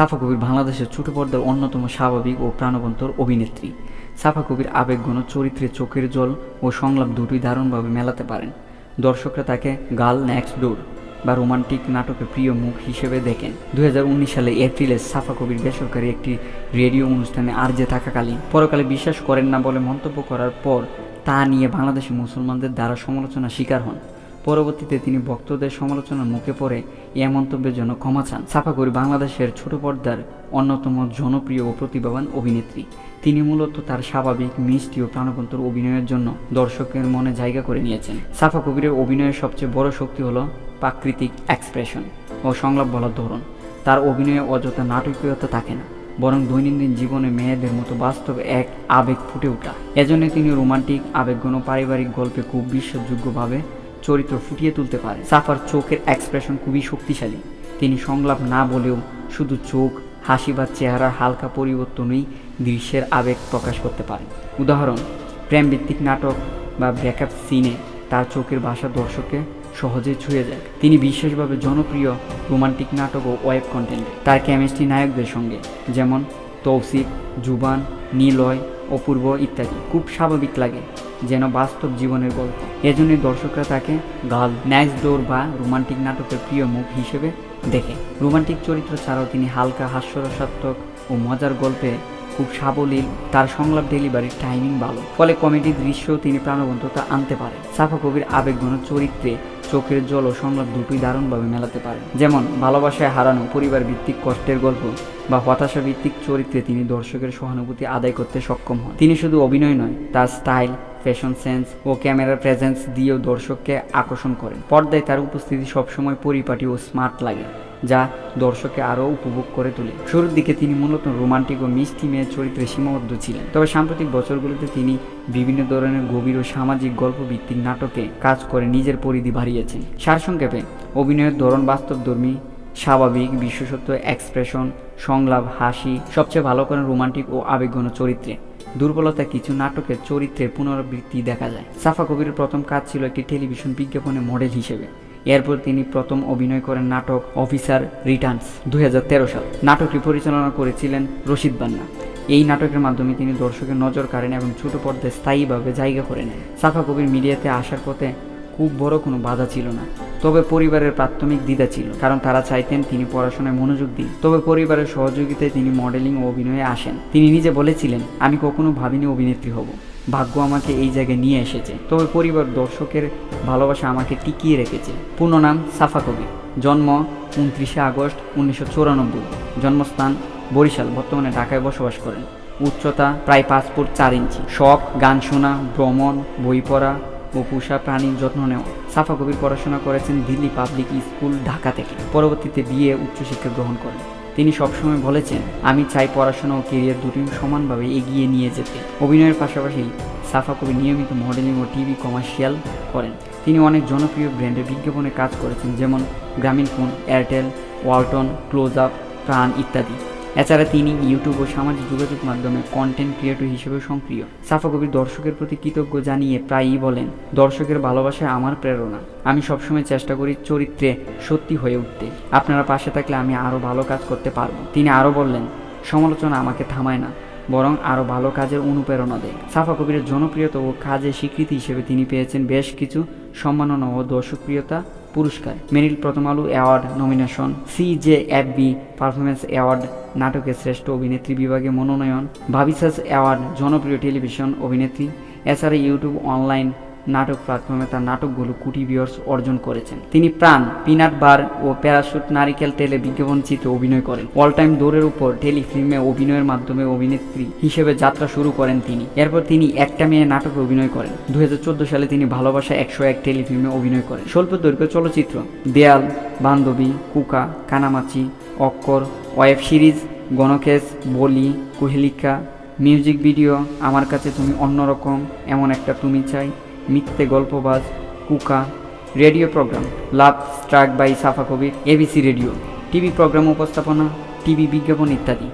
সাফা কবির বাংলাদেশের ছোট পর্দার অন্যতম স্বাভাবিক ও প্রাণবন্তর অভিনেত্রী। সাফা কবির আবেগঘন চরিত্রে চোখের জল ও সংলাপ দুটোই দারুণভাবে মেলাতে পারেন। দর্শকরা তাকে গার্ল নেক্সট ডোর বা রোমান্টিক নাটকের প্রিয় মুখ হিসেবে দেখেন। দু হাজার উনিশ সালে এপ্রিলে সাফা কবির বেসরকারি একটি রেডিও অনুষ্ঠানে আরজে থাকাকালীন পরকালে বিশ্বাস করেন না বলে মন্তব্য করার পর তা নিয়ে বাংলাদেশি মুসলমানদের দ্বারা সমালোচনা শিকার হন। পরবর্তীতে তিনি ভক্তদের সমালোচনার মুখে পড়ে এ মন্তব্যের জন্য ক্ষমা চান। সাফা বাংলাদেশের ছোট পর্দার অন্যতম জনপ্রিয় ও প্রতিভাবান অভিনেত্রী। তিনি মূলত তার স্বাভাবিক, মিষ্টি ও প্রাণবন্তর অভিনয়ের জন্য দর্শকের মনে জায়গা করে নিয়েছেন। সাফা কবিরের অভিনয়ের সবচেয়ে বড় শক্তি হলো প্রাকৃতিক এক্সপ্রেশন ও সংলাপ বলার ধরন। তার অভিনয়ে অযথা নাটকীয়তা থাকে না, বরং দৈনন্দিন জীবনে মেয়েদের মতো বাস্তব এক আবেগ ফুটে ওঠা। এজন্য তিনি রোমান্টিক, আবেগঘন, পারিবারিক গল্পে খুব বিশ্বাসযোগ্যভাবে চরিত্র ফুটিয়ে তুলতে পারে। সাফার চোখের এক্সপ্রেশন খুবই শক্তিশালী। তিনি সংলাপ না বলেও শুধু চোখ, হাসি বা চেহারার হালকা পরিবর্তনই দৃশ্যের আবেগ প্রকাশ করতে পারে। উদাহরণ, প্রেমভিত্তিক নাটক বা ব্রেকআপ সিনে তার চোখের ভাষা দর্শককে সহজে ছুঁয়ে যায়। তিনি বিশেষভাবে জনপ্রিয় রোমান্টিক নাটক ও ওয়েব কন্টেন্ট তার কেমিস্ট্রি নায়কদের সঙ্গে, যেমন তৌসিফ, জুবান, নীলয়, অপূর্ব ইত্যাদি। খুব স্বাভাবিক লাগে যেন বাস্তব জীবনের গল্প। এজন্যই দর্শকরা তাকে গার্ল নেক্সট ডোর বা রোমান্টিক নাটকের প্রিয় মুখ হিসেবে দেখে। রোমান্টিক চরিত্র ছাড়াও তিনি হালকা, হাস্যরসাত্মক ও মজার গল্পে খুব সাবলীল, তার সংলাপ ডেলিভারির টাইমিং ভালো। ফলে কমেডি দৃশ্যও তিনি প্রাণবন্ততা আনতে পারেন। সাফা কবির আবেগঘন চরিত্রে চোখের জল ও সংলাপ দুটোই দারুণভাবে মেলাতে পারেন। যেমন, ভালোবাসায় হারানো পরিবার ভিত্তিক কষ্টের গল্প বা হতাশা ভিত্তিক চরিত্রে তিনি দর্শকের সহানুভূতি আদায় করতে সক্ষম হন। তিনি শুধু অভিনয় নয়, তার স্টাইল, ফ্যাশন সেন্স ও ক্যামেরার প্রেজেন্স দিয়েও দর্শককে আকর্ষণ করেন। পর্দায় তার উপস্থিতি সবসময় পরিপাটি ও স্মার্ট লাগে, যা দর্শককে আরও উপভোগ করে তোলে। শুরুর দিকে তিনি মূলত রোমান্টিক ও মিষ্টি মেয়ের চরিত্রে সীমাবদ্ধ ছিলেন, তবে সাম্প্রতিক বছরগুলোতে তিনি বিভিন্ন ধরনের গভীর ও সামাজিক গল্প ভিত্তিক নাটকে কাজ করে নিজের পরিধি বাড়িয়েছেন। সারসংক্ষেপে, অভিনয়ের ধরন বাস্তবধর্মী স্বাভাবিক বিশেষত্ব এক্সপ্রেশন, সংলাপ, হাসি, সবচেয়ে ভালো করেন রোমান্টিক ও আবেগঘন চরিত্রে। দুর্বলতা কিছু নাটকের চরিত্রের পুনরাবৃত্তি দেখা যায়। সাফা কবিরের প্রথম কাজ ছিল একটি টেলিভিশন বিজ্ঞাপনে মডেল হিসেবে। এরপর তিনি প্রথম অভিনয় করেন নাটক অফিসার রিটার্নস দু হাজার তেরো সাল। নাটকটি পরিচালনা করেছিলেন রশিদ বান্না। এই নাটকের মাধ্যমে তিনি দর্শকের নজর কাড়েন এবং ছোট পর্দায় স্থায়ীভাবে জায়গা করে নেন। সাফা কবির মিডিয়াতে আসার পথে খুব বড় কোনো বাধা ছিল না। তবে পরিবারের প্রাথমিক দ্বিধা ছিল, কারণ তারা চাইতেন তিনি পড়াশোনায় মনোযোগ দিন। তবে পরিবারের সহযোগিতায় তিনি মডেলিং ও অভিনয়ে আসেন। তিনি নিজে বলেছিলেন, আমি কখনো ভাবিনি অভিনেত্রী হব। ভাগ্য আমাকে এই জায়গায় নিয়ে এসেছে। তবে পরিবার দর্শকের ভালোবাসা আমাকে টিকিয়ে রেখেছে। পূর্ণ নাম সাফা কবির জন্ম উনত্রিশে আগস্ট উনিশশো চুরানব্বই। জন্মস্থান বরিশাল, বর্তমানে ঢাকায় বসবাস করেন। উচ্চতা প্রায় পাঁচ ফুট চার ইঞ্চি। শখ, গান শোনা, ভ্রমণ, বই পড়া ও পোষা প্রাণীর যত্ন নেওয়া। সাফা কবির পড়াশোনা করেছেন দিল্লি পাবলিক স্কুল, ঢাকা থেকে। পরবর্তীতে বিয়ে উচ্চশিক্ষা গ্রহণ করেন। তিনি সবসময় বলেছেন, আমি চাই পড়াশোনা ও কেরিয়ার দুটি সমানভাবে এগিয়ে নিয়ে যেতে। অভিনয়ের পাশাপাশি সাফা কবি নিয়মিত মডেলিং ও টিভি কমার্শিয়াল করেন। তিনি অনেক জনপ্রিয় ব্র্যান্ডের বিজ্ঞাপনে কাজ করেছেন, যেমন Grameenphone, Airtel, Walton, close up Pran ইত্যাদি। এছাড়া তিনি ইউটিউব ও সামাজিক যোগাযোগ মাধ্যমে কন্টেন্ট ক্রিয়েটর হিসেবে সক্রিয়। সাফা কবির দর্শকের প্রতি কৃতজ্ঞ জানিয়ে প্রায়ই বলেন, দর্শকের ভালোবাসায় আমার প্রেরণা। আমি সবসময় চেষ্টা করি চরিত্রে সত্যি হয়ে উঠতে। আপনারা পাশে থাকলে আমি আরও ভালো কাজ করতে পারব। তিনি আরও বললেন, সমালোচনা আমাকে থামায় না, বরং আরও ভালো কাজের অনুপ্রেরণা দেয়। সাফা কবিরের জনপ্রিয়তা ও কাজের স্বীকৃতি হিসেবে তিনি পেয়েছেন বেশ কিছু সম্মাননা ও দর্শকপ্রিয়তা পুরস্কার। Meril Prothom Alo award nomination. C J F B performance award, নাটকের শ্রেষ্ঠ অভিনেত্রী বিভাগে মনোনয়ন। ভাবিসাস অ্যাওয়ার্ড, জনপ্রিয় টেলিভিশন অভিনেত্রী। এছাড়া ইউটিউব অনলাইন নাটক প্ল্যাটফর্মে তার নাটকগুলো কোটি ভিউয়ার্স অর্জন করেছেন। তিনি প্রাণ, পিনাট বার ও প্যারাশুট নারিকেল তেলে বিজ্ঞাপন চিত্রে অভিনয় করেন। অল টাইম দৌড়ের উপর টেলিফিল্মে অভিনয়ের মাধ্যমে অভিনেত্রী হিসেবে যাত্রা শুরু করেন তিনি। এরপর তিনি একটা মেয়ে নাটকে অভিনয় করেন। দু হাজার চোদ্দ সালে তিনি ভালোবাসা একশো এক টেলিফিল্মে অভিনয় করেন। স্বল্প দৈর্ঘ্য চলচ্চিত্র, দেয়াল, বান্ধবী, কুকা কানামাচি অক্কর ওয়েব সিরিজ, গণকেশ, বলি, কুহেলিকা, মিউজিক ভিডিও, আমার কাছে তুমি অন্যরকম, এমন একটা তুমি চাই। মিথ্যে গল্পবাজ, Kuka, radio program, love struck by Safa Kabir, ABC radio, TV program উপস্থাপনা, টিভি বিজ্ঞাপন ইত্যাদি।